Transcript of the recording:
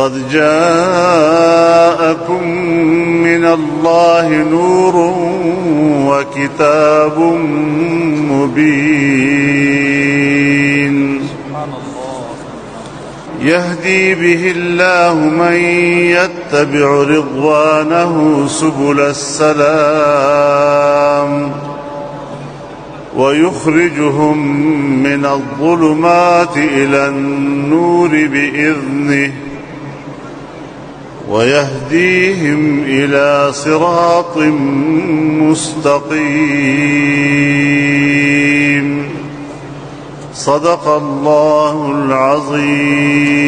قد جاءكم من الله نور وكتاب مبين. يهدي به الله من يتبع رضوانه سبل السلام ويخرجهم من الظلمات إلى النور بإذنه. ويهديهم إلى صراط مستقيم. صدق الله العظيم.